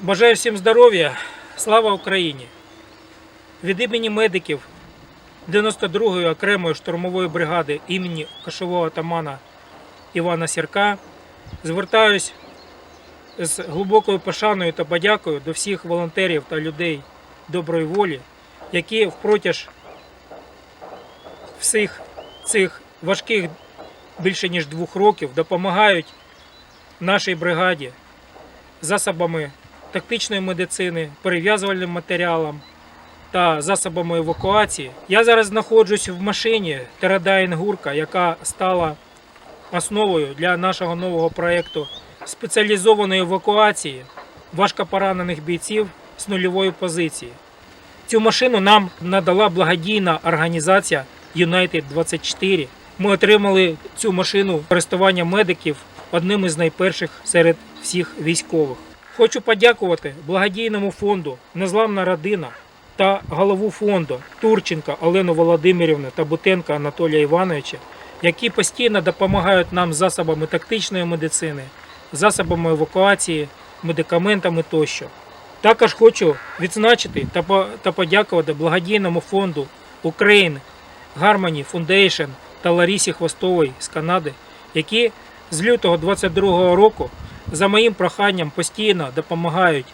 Бажаю всім здоров'я, слава Україні! Від імені медиків 92-ї окремої штурмової бригади імені кошового атамана Івана Сірка звертаюсь з глибокою пошаною та подякою до всіх волонтерів та людей доброї волі, які впротяж всіх цих важких більше ніж двох років допомагають нашій бригаді засобами тактичної медицини, перев'язувальним матеріалом та засобами евакуації. Я зараз знаходжусь в машині Терадайн Гурка, яка стала основою для нашого нового проєкту спеціалізованої евакуації важкопоранених бійців з нульової позиції. Цю машину нам надала благодійна організація United 24. Ми отримали цю машину користування медиків одним із найперших серед всіх військових. Хочу подякувати благодійному фонду Незламна родина та голову фонду Турченка Олену Володимирівну та Бутенка Анатолія Івановича, які постійно допомагають нам засобами тактичної медицини, засобами евакуації, медикаментами тощо. Також хочу відзначити та, по- та подякувати благодійному фонду Ukraine Harmony Foundation та Ларісі Хвостової з Канади, які з лютого 2022 року за моїм проханням постійно допомагають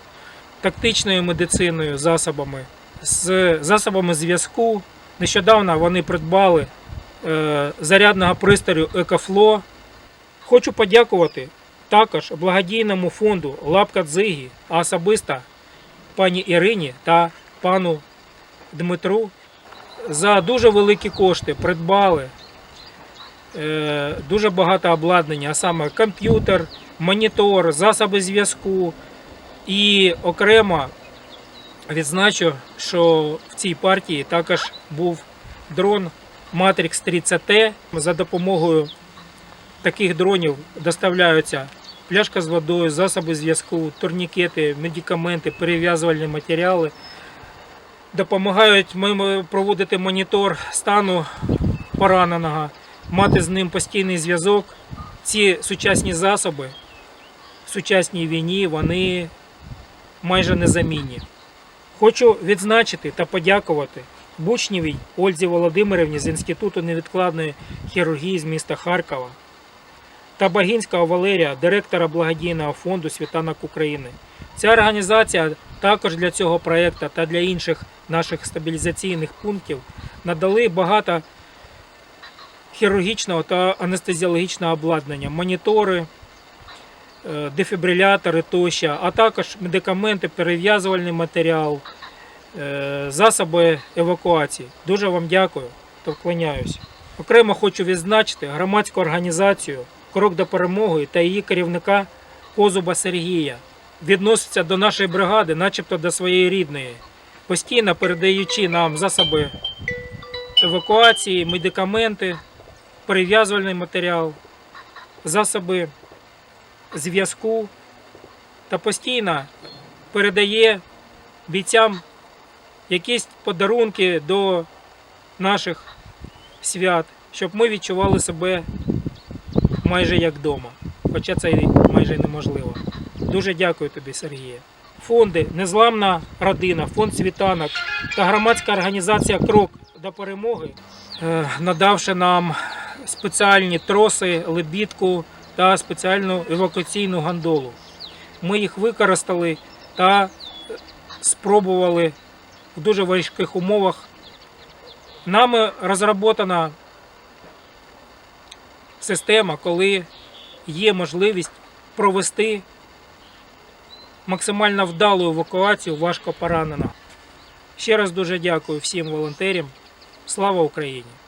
тактичною медициною, засобами, з засобами зв'язку. Нещодавно вони придбали е, зарядного пристрою Екофло. Хочу подякувати також благодійному фонду Лапка Дзигі, а особисто пані Ірині та пану Дмитру за дуже великі кошти придбали дуже багато обладнання, а саме комп'ютер, монітор, засоби зв'язку. І окремо відзначу, що в цій партії також був дрон Matrix 30T. За допомогою таких дронів доставляються пляшка з водою, засоби зв'язку, турнікети, медикаменти, перев'язувальні матеріали. Допомагають проводити монітор стану пораненого, мати з ним постійний зв'язок. Ці сучасні засоби в сучасній війні вони майже незамінні. Хочу відзначити та подякувати Бучнєвій Ользі Володимирівні з Інституту невідкладної хірургії з міста Харкова та Багінського Валерія, директора благодійного фонду Світанок України. Ця організація також для цього проєкту та для інших наших стабілізаційних пунктів надали багато хірургічного та анестезіологічного обладнання, монітори, е, дефібрилятори тощо, а також медикаменти, перев'язувальний матеріал, е, засоби евакуації. Дуже вам дякую та вклоняюсь. Окремо хочу відзначити громадську організацію Крок до перемоги та її керівника Козуба Сергія. Відноситься до нашої бригади, начебто до своєї рідної, постійно передаючи нам засоби евакуації, медикаменти, перев'язувальний матеріал, засоби зв'язку та постійно передає бійцям якісь подарунки до наших свят, щоб ми відчували себе майже як вдома. Хоча це майже неможливо. Дуже дякую тобі, Сергія. Фонди Незламна родина, фонд світанок та громадська організація Крок до перемоги, е, надавши нам спеціальні троси, лебідку та спеціальну евакуаційну гондолу. Ми їх використали та е, спробували в дуже важких умовах. Нами розроблена система, коли є можливість провести максимально вдалу евакуацію важко пораненого. Ще раз дуже дякую всім волонтерам. Слава Україні!